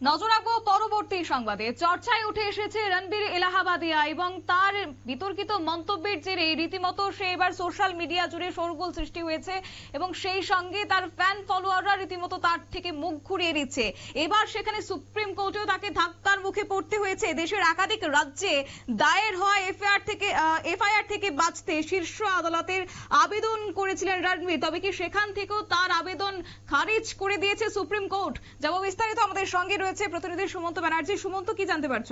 নজর রাখব পরবর্তী সংবাদে। চর্চায় উঠে এসেছে রণবীর এলাহাবাদিয়া এবং তার বিতর্কিত মন্তব্যের জেরে রীতিমতো সে এবার সোশ্যাল মিডিয়া জুড়ে শোরগোল সৃষ্টি হয়েছে এবং সেই সঙ্গে তার ফ্যান ফলোয়াররা রীতিমতো তার থেকে মুখ ঘুরিয়ে দিচ্ছে এবার সেখানে সুপ্রিম কোর্টেও তাকে ধাক্কার মুখে পড়তে হয়েছে। দেশের একাধিক রাজ্যে দায়ের হওয়া এফআইআর থেকে এফআইআর থেকে বাঁচতে শীর্ষ আদালতের আবেদন করেছিলেন রণবীর। তবে কি সেখান থেকেও তার আবেদন খারিজ করে দিয়েছে সুপ্রিম কোর্ট? যাব বিস্তারিত আমাদের সঙ্গে রয়েছে প্রতিনিধি সুমন্ত ব্যানার্জি। সুমন্ত, কি জানতে পারছ?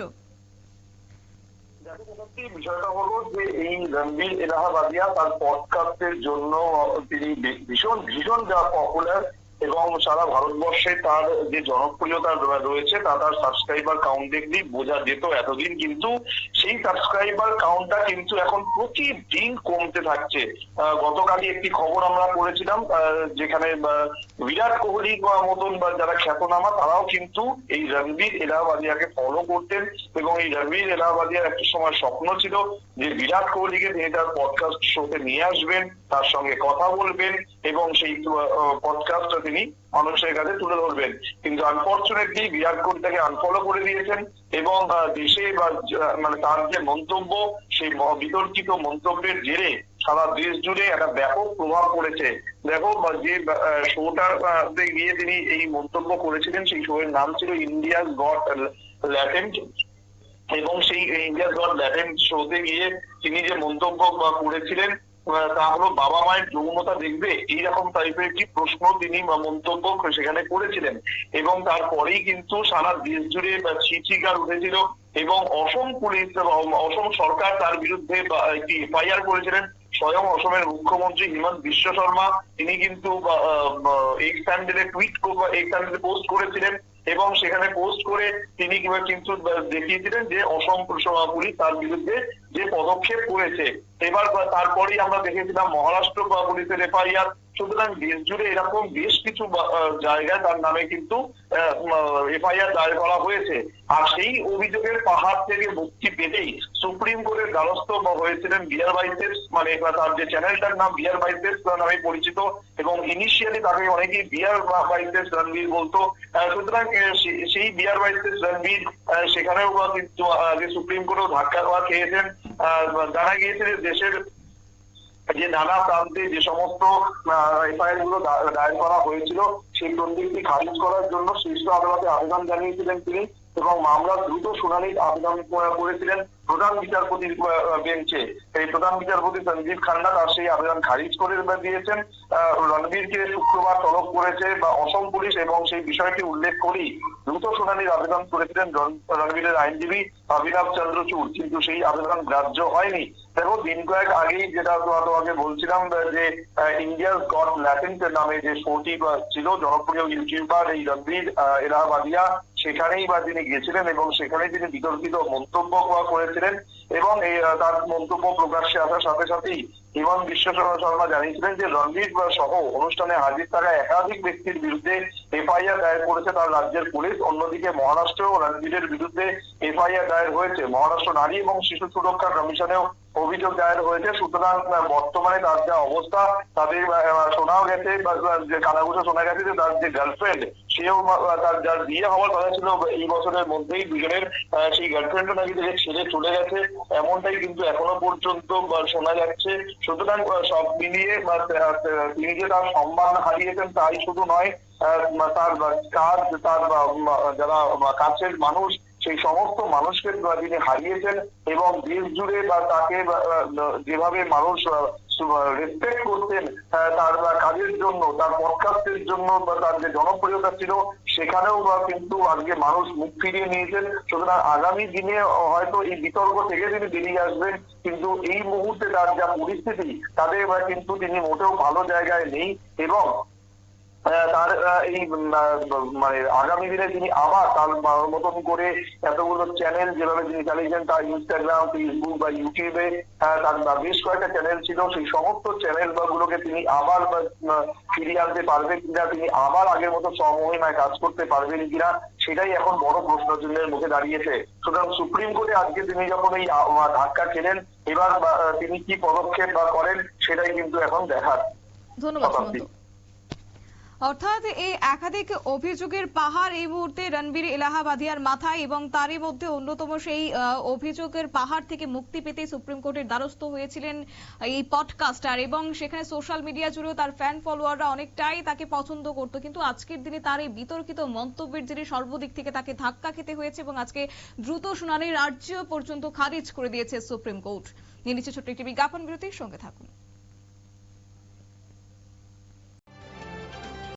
বিষয়টা হলো যে এই রণবীর এলাহাবাদিয়া তার পডকাস্টের জন্য তিনি ভীষণ ভীষণ পপুলার এবং সারা ভারতবর্ষে তার যে জনপ্রিয়তা রয়েছে, তা তার সাবস্ক্রাইবার কাউন্ট দেখলেই বোঝা যেত এতদিন। কিন্তু সেই সাবস্ক্রাইবার কাউন্টটা কিন্তু এখন প্রতিদিন কমতে থাকছে। গতকালই একটি খবর আমরা পড়েছিলাম যেখানে বিরাট কোহলি মতন বা যারা খ্যাতনামা, তারাও কিন্তু এই রণবীর এলাহাবাদিয়াকে ফলো করতেন এবং এই রণবীর এলাহাবাদিয়ার একটা সময় স্বপ্ন ছিল যে বিরাট কোহলিকে তিনি তার পডকাস্ট শোতে নিয়ে আসবেন, তার সঙ্গে কথা বলবেন। এবং সেই পডকাস্টটা তিনি মানুষের কাছে তুলে ধরবেন। কিন্তু আনফর্চুনেটলি বিরাট কোহলি তাকে আনফলো করে দিয়েছেন এবং দেশে বা মানে তার যে মন্তব্য, সেই বিতর্কিত মন্তব্যের জেরে সারা দেশ জুড়ে একটা ব্যাপক প্রভাব পড়েছে। দেখো যে শোটা গিয়ে তিনি এই মন্তব্য করেছিলেন, সেই শো এর নাম ছিল ইন্ডিয়াস গড ল্যাটেন্ট এবং সেই ইন্ডিয়াস গড ল্যাটেন্ট শোতে গিয়ে তিনি যে মন্তব্য করেছিলেন তা হলো বাবা মায়ের যৌনতা দেখবে, এইরকম টাইপের একটি প্রশ্ন তিনি মন্তব্য সেখানে করেছিলেন। এবং তারপরেই কিন্তু সারা দেশ জুড়ে ছিচিকার উঠেছিল এবং অসম পুলিশ অসম সরকার তার বিরুদ্ধে একটি এফআইআর করেছিলেন। স্বয়ং অসমের মুখ্যমন্ত্রী হিমন্ত বিশ্ব শর্মা, তিনি কিন্তু এক্স হ্যান্ডেলে টুইট এক্স হ্যান্ডেলে পোস্ট করেছিলেন। এবং সেখানে পোস্ট করে তিনি কিন্তু দেখিয়েছিলেন যে অসম পুলিশ- তার বিরুদ্ধে যে পদক্ষেপ করেছে। এবার তারপরেই আমরা দেখেছিলাম মহারাষ্ট্র পুলিশের এফআইআর সুতরাং দেশ জুড়ে এরকম বেশ কিছু জায়গায় তার নামে কিন্তু এফআইআর দায়ের করা হয়েছে। আর সেই অভিযোগের পাহাড় থেকে মুক্তি পেতেই সুপ্রিম কোর্টের দ্বারস্থ হয়েছিলেন বিয়ার বাইসেস মানে তার যে চ্যানেলটার নাম বিয়ার বাইসেস নামে পরিচিত এবং ইনিশিয়ালি তাকে অনেকেই বিয়ার বাইসেস রণবীর বলতো। সুতরাং সেই বিয়ার বাইসেস রণবীর সেখানেও কিন্তু সুপ্রিম কোর্টেও ধাক্কা, খেয়েছেন। জানা গিয়েছে যে দেশের যে নানা প্রান্তে যে সমস্ত এফআইআরগুলো দায়ের করা হয়েছিল, সেই প্রত্যেকটি খারিজ করার জন্য শীর্ষ আদালতে আবেদন জানিয়েছিলেন তিনি। এবং মামলার দ্রুত শুনানির আবেদন করেছিলেন প্রধান বিচারপতির বেঞ্চে। এই প্রধান বিচারপতি সঞ্জীব খান্না তার সেই আবেদন খারিজ করে দিয়েছেন। রণবীরকে শুক্রবার তলব করেছে বা অসম পুলিশ এবং সেই বিষয়টি উল্লেখ করেই দ্রুত শুনানির আবেদন করেছিলেন রণবীরের আইনজীবী অভিনব চন্দ্রচূড় কিন্তু সেই আবেদন গ্রাহ্য হয়নি। দেখো, দিন কয়েক আগেই যেটা তোমাকে বলছিলাম যে ইন্ডিয়ার গড ল্যাটেন্ট নামে যে শোটি ছিল, জনপ্রিয় ইউটিউবার এই রণবীর এলাহাবাদিয়া সেখানেই বা তিনি গেছিলেন এবং সেখানে তিনি বিতর্কিত মন্তব্য করা করেছিলেন এবং তার মন্তব্য প্রকাশ্যে আসার সাথে সাথেই হিমন্ত বিশ্ব শর্মা জানিয়েছিলেন যে রণবীর সহ অনুষ্ঠানে হাজির থাকা একাধিক ব্যক্তির বিরুদ্ধে এফআইআর দায়ের করেছে তার রাজ্যের পুলিশ। অন্যদিকে মহারাষ্ট্র ও রণবীরের বিরুদ্ধে এফআইআর দায়ের হয়েছে। মহারাষ্ট্র নারী এবং শিশু সুরক্ষা কমিশনেও অভিযোগ দায়ের হয়েছে। সুতরাং বর্তমানে তার যা অবস্থা, তাদের শোনাও গেছে যে কানাঘুষো শোনা গেছে যে তার যে গার্লফ্রেন্ড সেও তার যার বিয়ে হওয়ার কথা ছিল, এই বছরের মধ্যেই দুজনের সেই গার্লফ্রেন্ডও নাকি থেকে ছেড়ে চলে গেছে। এমনটাই কিন্তু এখনও পর্যন্ত শোনা যাচ্ছে। সুতরাং সব মিলিয়ে বা, তিনি যে তার সম্মান হারিয়েছেন তাই শুধু নয় তার কাজ তার যারা কাছের মানুষ সেই সমস্ত মানুষকে তিনি হারিয়েছেন এবং দেশ জুড়ে বা তাকে যেভাবে মানুষ রেসপেক্ট করতেন তার কাজের জন্য, তার পডকাস্টের জন্য বা তার যে জনপ্রিয়তা ছিল, সেখানেও কিন্তু আজকে মানুষ মুখ ফিরিয়ে নিয়েছেন। সুতরাং আগামী দিনে হয়তো এই বিতর্ক থেকে তিনি বেরিয়ে আসবেন, কিন্তু এই মুহূর্তে তার যা পরিস্থিতি তাদের কিন্তু তিনি মোটেও ভালো জায়গায় নেই এবং তার এই মানে আগামী দিনে তিনি আবার তার মতন করে এতগুলো চ্যানেল যেভাবে তিনি চালিয়েছেন তার ইনস্টাগ্রাম ফেসবুক বা ইউটিউবে তার বেশ কয়েকটা চ্যানেল ছিল সেই সমস্ত চ্যানেল বা গুলোকে তিনি আবার ফিরিয়ে আনতে পারবেন কিনা তিনি আবার আগের মতো স্বমহিমায় কাজ করতে পারবেন কিনা সেটাই এখন বড় প্রশ্ন চিহ্নের মুখে দাঁড়িয়েছে। সুতরাং সুপ্রিম কোর্টে আজকে তিনি যখন এই ধাক্কা খেলেন এবার তিনি কি পদক্ষেপ বা করেন সেটাই কিন্তু এখন দেখার। ধন্যবাদ অর্থাৎ এই একাধিক অভিযোগের পাহাড় এই মুহূর্তে রণবীর এলাহাবাদিয়ার মাথায় এবং তারই মধ্যে অন্যতম সেই অভিযোগের পাহাড় থেকে মুক্তি পেতে সুপ্রিম কোর্টের দ্বারস্থ হয়েছিলেন এই পডকাস্টার এবং সেখানে সোশ্যাল মিডিয়া জুড়েও তার ফ্যান ফলোয়াররা অনেকটাই তাকে পছন্দ করতো। কিন্তু আজকের দিনে তার এই বিতর্কিত মন্তব্যের জেরে সর্বদিক থেকে তাকে ধাক্কা খেতে হয়েছে এবং আজকে দ্রুত শুনানির রাজ্য পর্যন্ত খারিজ করে দিয়েছে সুপ্রিম কোর্ট। নিয়ে নিচ্ছে ছোট্ট একটি বিজ্ঞাপন বিরতির সঙ্গে থাকুন।